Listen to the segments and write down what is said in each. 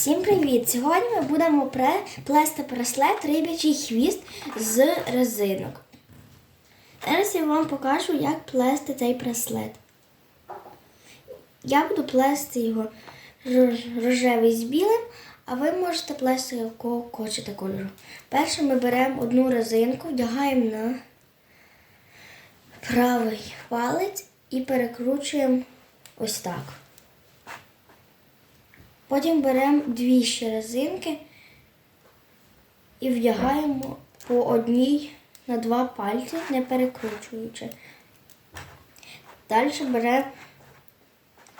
Всім привіт! Сьогодні ми будемо плести браслет рибячий хвіст з резинок. Зараз я вам покажу, як плести цей браслет. Я буду плести його рожевий з білим, а ви можете плести якого хочете кольору. Перше ми беремо одну резинку, вдягаємо на правий палець і перекручуємо ось так. Потім беремо дві ще резинки і вдягаємо по одній на два пальці, не перекручуючи. Далі беремо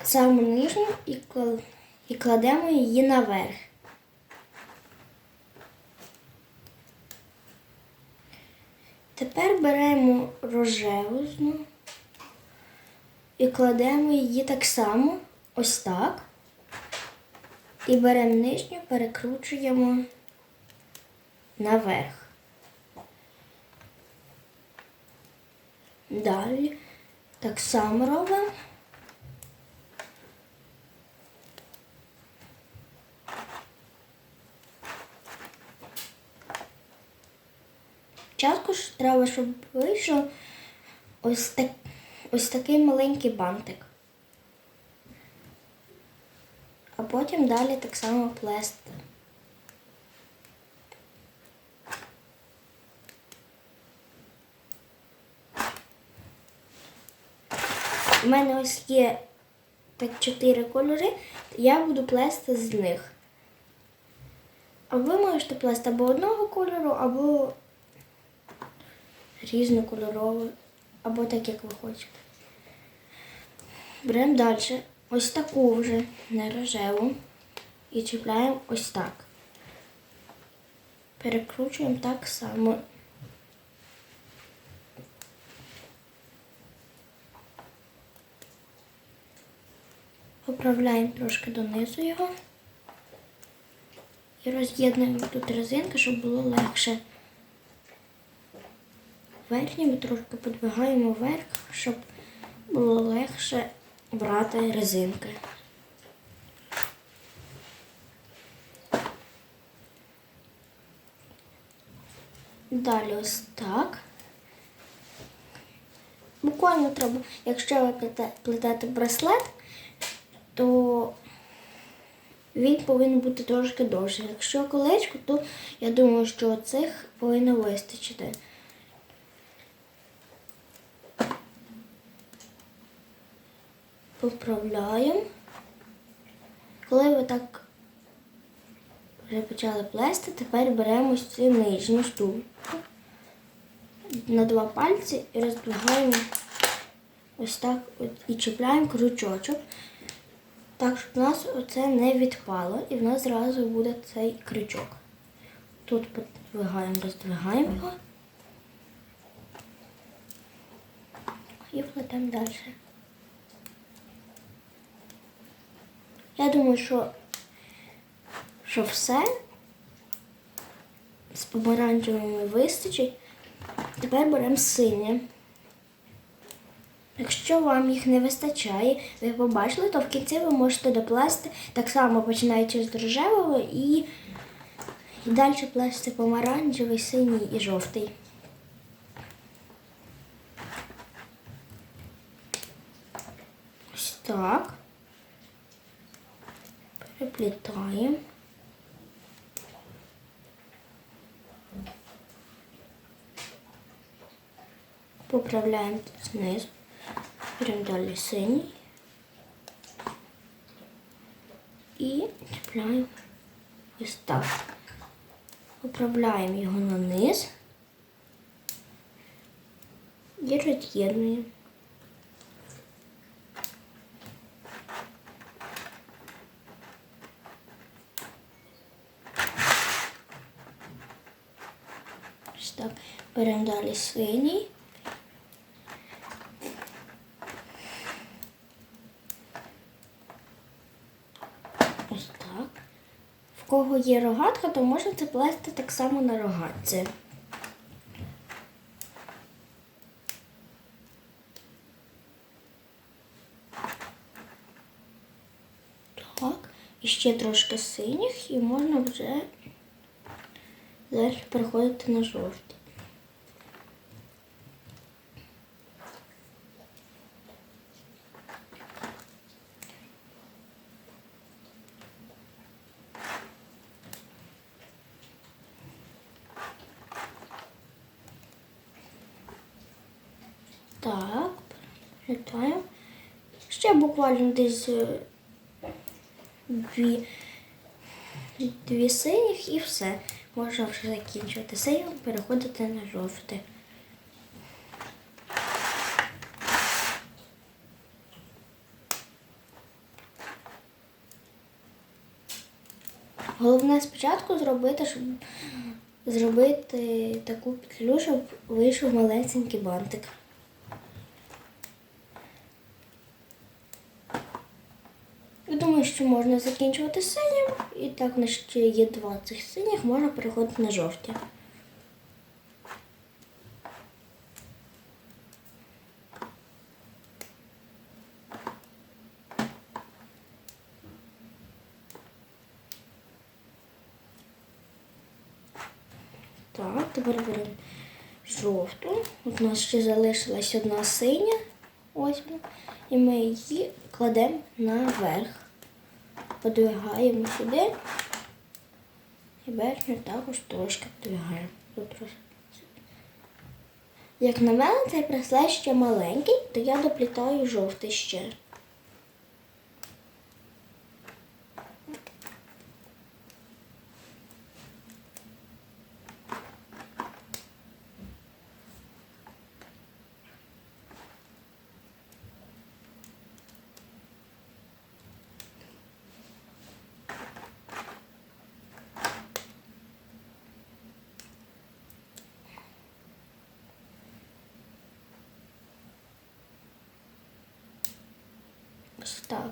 саму нижню і, кладемо її наверх. Тепер беремо рожеву і кладемо її так само, ось так. І беремо нижню, перекручуємо наверх. Далі так само робимо. Спочатку ж треба, щоб вийшов ось, так, ось такий маленький бантик. А потім далі так само плести. У мене ось є так чотири кольори, я буду плести з них. А ви можете плести або одного кольору, або різнокольоровий, або так, як ви хочете. Беремо далі ось таку вже не рожеву і чіпляємо ось так. Перекручуємо так само. Поправляємо трошки донизу його і роз'єднуємо тут резинки, щоб було легше. Верхній ми трошки подвигаємо вверх, щоб було легше брати резинки. Далі ось так. Буквально треба, якщо ви плетете браслет, то він повинен бути трошки довший. Якщо колечко, то я думаю, що цих повинно вистачити. Поправляємо. Коли ви так вже почали плести, тепер беремо цю нижню стулку на два пальці і роздвигаємо ось так от, і чіпляємо крючочок. Так, щоб у нас оце не відпало і в нас зразу буде цей крючок. Тут подвигаємо, роздвигаємо його і плетемо далі. Я думаю, що, що все з помаранчевими вистачить. Тепер беремо синє. Якщо вам їх не вистачає, ви побачили, то в кінці ви можете доплести так само починаючи з рожевого і, і далі плести помаранчевий, синій і жовтий. Ось так. Переплітаємо. Поправляємо тут знизу. Беремо далі синій. І чіпляємо ось так. Поправляємо його на низ і роз'єднуємо. Ось так. Беремо далі синій. Ось так. В кого є рогатка, то можете плести так само на рогатці. Так. І ще трошки синіх і можна вже далі переходити на жовті. Так, переглядаємо. Ще буквально десь е, дві, дві синіх і все. Можна вже закінчувати синім, переходити на жовте. Головне спочатку зробити, щоб зробити таку петлю, щоб вийшов малесенький бантик. Я думаю, що можна закінчувати синім, і так у нас ще є два цих синіх, можна переходити на жовті. Так, тепер беремо жовту. От у нас ще залишилась одна синя. Ось вона. І ми її кладемо наверх. Подвигаємо сюди. І верхню також трошки подвигаємо. Тут. Як на мене, цей браслет ще маленький, то я доплітаю жовтий ще. Ось так.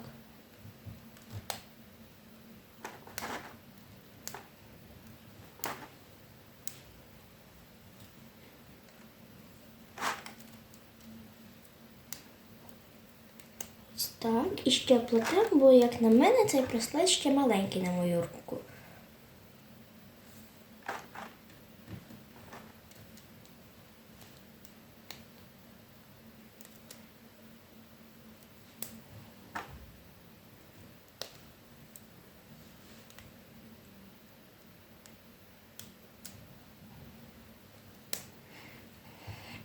Ось так. І ще плетемо, бо, як на мене, цей браслет ще маленький на мою руку.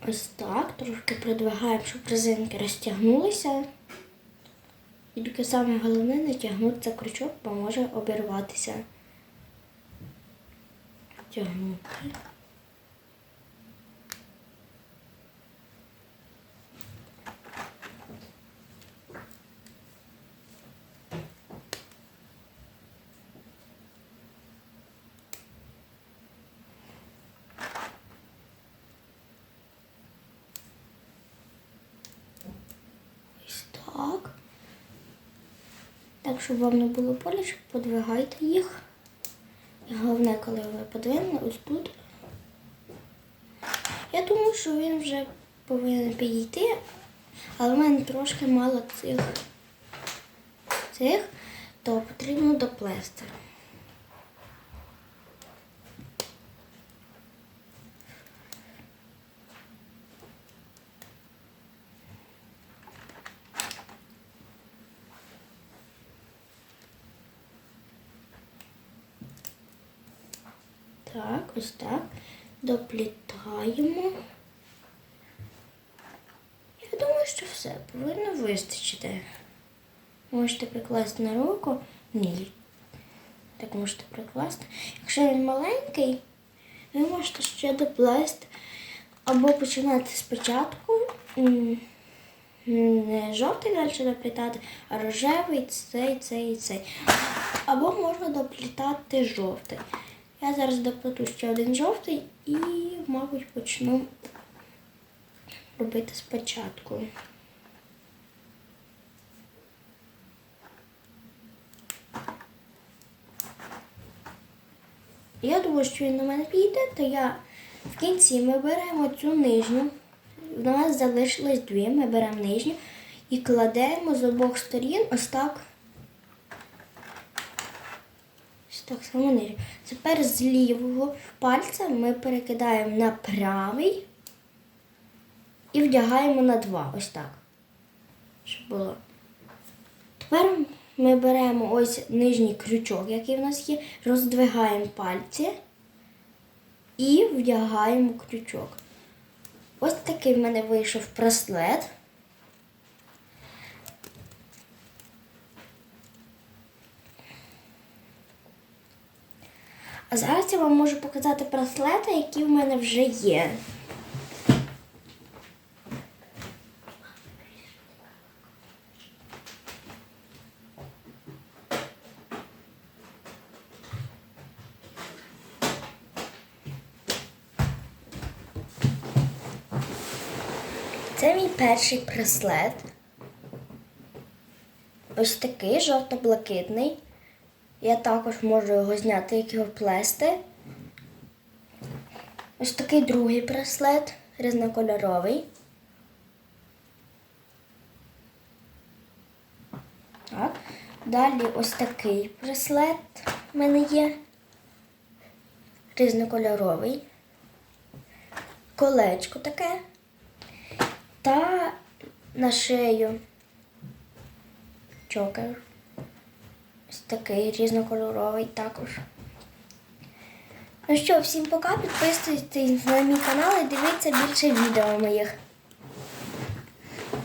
Ось так, трошки придвигаємо, щоб резинки розтягнулися. І тільки саме головне не тягнути за крючок, бо може обірватися. Тягнути. Ось так. Так, щоб вам не було боляче, подвигайте їх. І головне, коли ви подвинули, ось тут. Я думаю, що він вже повинен підійти, але в мене трошки мало цих, цих то потрібно доплести. Так, ось так. Доплітаємо. Я думаю, що все повинно вистачити. Можете прикласти на руку. Ні. Так можете прикласти. Якщо він маленький, ви можете ще доплести. Або починати спочатку. Не жовтий далі доплітати, а рожевий, цей, цей і цей. Або можна доплітати жовтий. Я зараз доплету ще один жовтий і, мабуть, почну робити спочатку. Я думаю, що він на мене піде, то я в кінці ми беремо цю нижню. У нас залишилось дві, ми беремо нижню і кладемо з обох сторін ось так так само нижню. Тепер з лівого пальця ми перекидаємо на правий і вдягаємо на два. Ось так. Щоб було. Тепер ми беремо ось нижній крючок, який в нас є, роздвигаємо пальці і вдягаємо крючок. Ось такий в мене вийшов браслет. А зараз я вам можу показати браслети, які в мене вже є. Це мій перший браслет. Ось такий жовто-блакитний. Я також можу його зняти, як його плести. Ось такий другий браслет, різнокольоровий. Так. Далі ось такий браслет в мене є. Різнокольоровий. Колечко таке. Та на шию чокер. Такий різнокольоровий також. Ну що, всім пока, підписуйтесь на мій канал і дивіться більше відео моїх.